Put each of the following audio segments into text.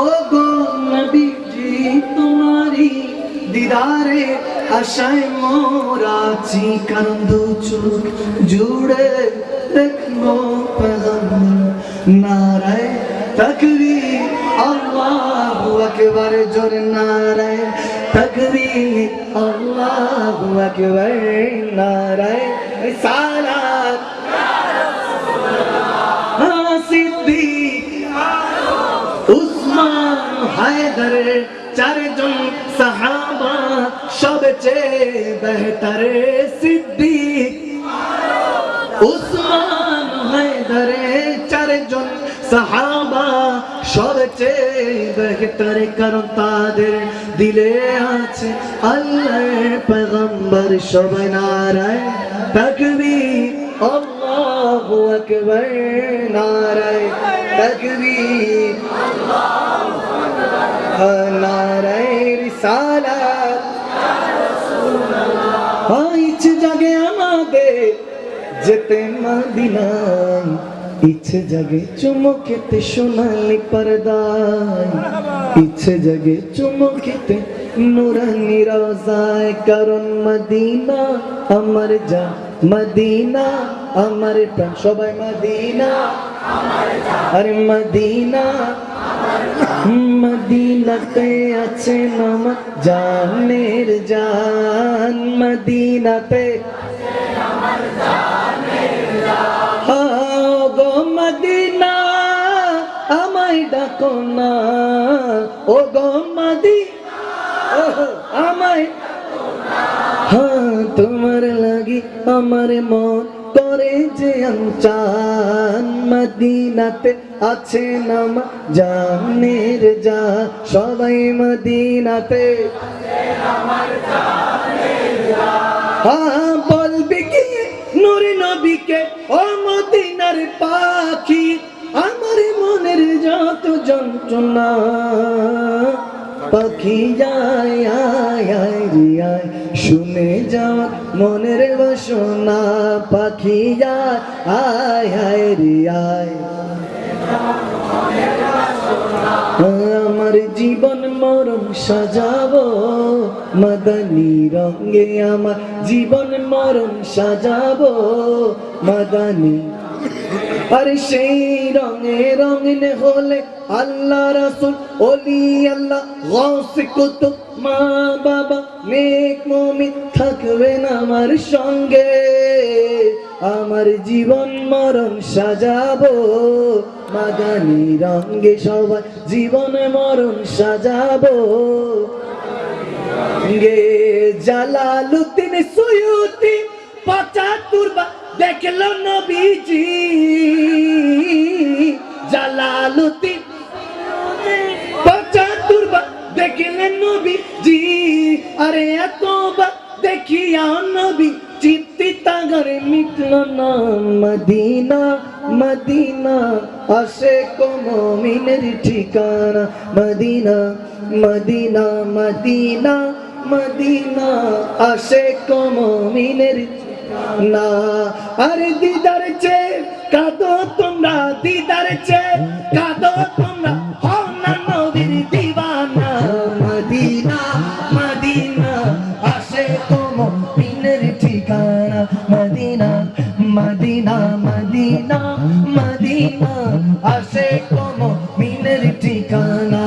ও নবীজি তোমারি দিদারে আশায় মোরাছি কারণ দু চোখ জুড়ে দেখব নারায় তকবীর, আল্লাহু আকবার, জোর নারায় তকবীর, আল্লাহু আকবার, নারায় সালাত হায়দার চারজন সাহাবা সবচেয়ে বেহতর সিদ্দিক। উসমান হায়দার চারজন সাহাবা সবচেয়ে বেহতর, কারণ তাদের দিলে আছে আল্লাহর পেগম্বর সবাই নারায় তাকবীর। আল্লাহু আকবার, নারায় তাকবীর। নারায় রিসালাত ইচ্ছে জাগে আমাদের যেতে মদিনায়। ইচ্ছে জাগে চুমকেতে সোনালি পর্দায়। ইচ্ছে জাগে চুমকেতে নুরানি রোজায়। কারণ মদিনা আমার যা, মদিনা আমার প্রাণ। সবাই মদিনা, আরে মদিনা মদিনাতে আছে নাম জানের জান। মদিনাতে গো মদিনা, আমায় ডাকো না। ও গো মদি আমায় হ্যাঁ তোমার লাগি আমার মন করে যে চান মদিনাতে আছে নাম জানের যা সবাই মদিনাতে বলবি কি নূর নবীকে? ও মদিনার পাখি, আমার মনের যত যন্ত্রণা। পাখি যায় আয় আয় আয় শুনে যাওয়া মনের বাসনা, পাখি যায় আয় আয় রে, আয়। আমার জীবন মরণ সাজাবো, মদনী রঙে আমার জীবন মরণ সাজাবো, মদনী আর সেই রঙে রঙিন হলে আল্লাহ রাসুল, ওলি আল্লাহ কুতুব, মা বাবা, নেক মমিন থাকবেন আমার সঙ্গে। আমার জীবন মরণ সাজাবো মাদানি রঙে সবাই জীবন মরণ সাজাবো। গে জালালুদ্দিন সুয়ুতি পঁচাত্তর দেখল নবীজি। আরে এত বা দেখিয়া নবী চিত্তি তাগরে মিটল না। মদিনা মদিনা আসে কমিনের ঠিকানা। মদিনা মদিনা মদিনা মদিনা আসে কমিনের না আরে দিদার চে কাদো তোমরা, দিদার চে মদিনা মদিনা আসে তোমো মিনের ঠিকানা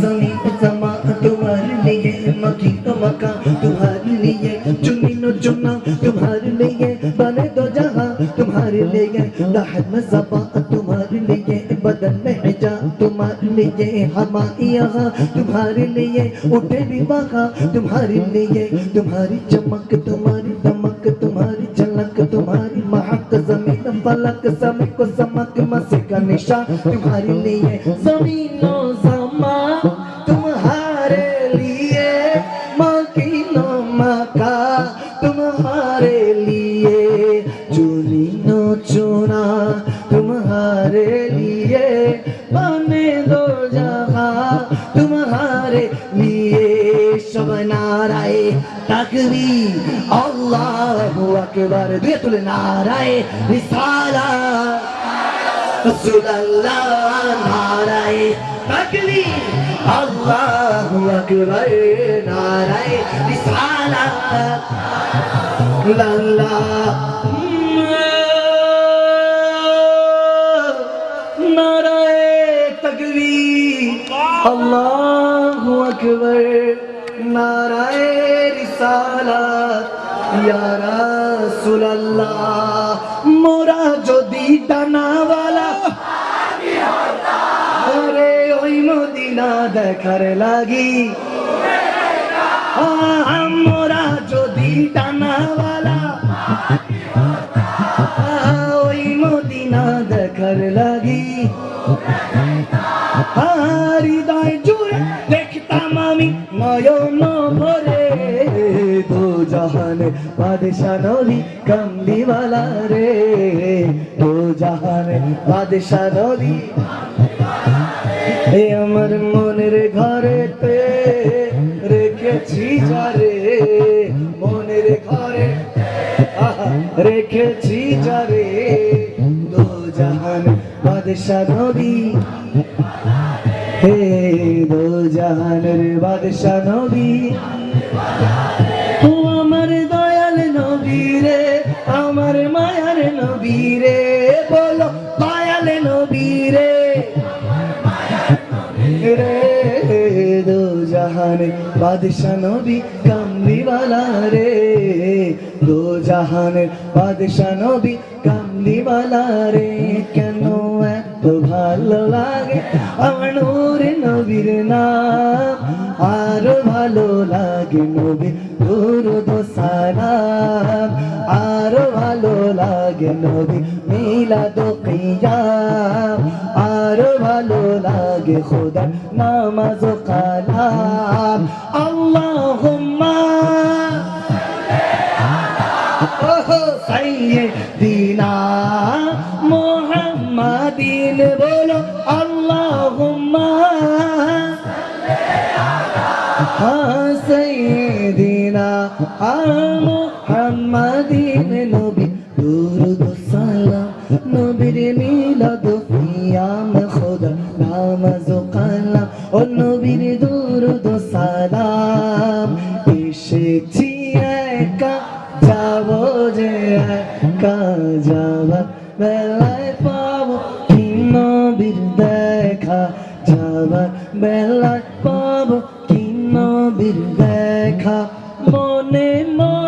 জমিন জমা তোমার लिए मकी तो मका तुम्हारे लिए जुमीन जुम्मा तुम्हारे लिए बने दो जहां तुम्हारे लिए लहद में जबा तुम्हारे लिए बदन में हिजा तुम्हारे लिए हमारे यहाँ तुम्हारे लिए उठे भी बहा तुम्हारे लिए तुम्हारी चमक तुम्हारी दमक तुम्हारी, झलक तुम्हारी, महक ज़मीन, फलक समय को समक मसे का निशा तुम्हारे लिए। जमीनो जमा तुम्हारे लिए, मकीनो मका तुम्हारे लिए। चुनीनो चुना तुम्हारे लिए। तकबी अल्लाह अकबर दुए तुले नाराए रिसाला রসুল্লাহ নারায় তাকলি আল্লাহু আকবার নারায় রিসালাত লাল্লাহ নারায় তাকবীর আল্লাহু আকবার নারায় রিসালাত ইয়া রাসূলুল্লাহ মোরা যদি ডানাওয়ালা আরে ওই মদিনা দেখার লাগি। মোরা যদি ডানাওয়ালা হৃদয় জুড়ে দেখতাম আমি নয়ন ভরে। দো জাহানে বাদশা নবী কামলিওয়ালা রে। দো জাহানে বাদশা নবী এ আমার মনের ঘরেতে রেখেছি যারে মনের ঘরে রেখেছি যারে দো জাহান বাদশা নবী। হে দো জাহানের বাদশা নবী। জাহানে বাদশা নবী কামলিওয়ালা রে দো জাহানে বাদশা নবী কামলিওয়ালা রে কেন এত ভালো লাগে আমার নূর নবীর নাম? আরও ভালো লাগে নবী দুরুদ সালাম। আরও ভালো লাগে নবী মিলাদ কিয়াম। ভালো লাগে খোদা, নামাজ ও কালাম। আল্লাহুম্মা। সাইয়্যিদিনা মুহাম্মাদিন বলো, আল্লাহুম্মা। সাইয়্যিদিনা মুহাম্মাদিন নবী, দুরুদ সালাম, নবীর মিলাদ খোদা নামাজ ও কালাম ও নবীর দুরুদ সালাম। এসেছি একা, যাব যে একা, যাবার বেলায় পাবো কি নবীর দেখা। যাবার বেলায় পাবো কি নবীর দেখা। মনে মনে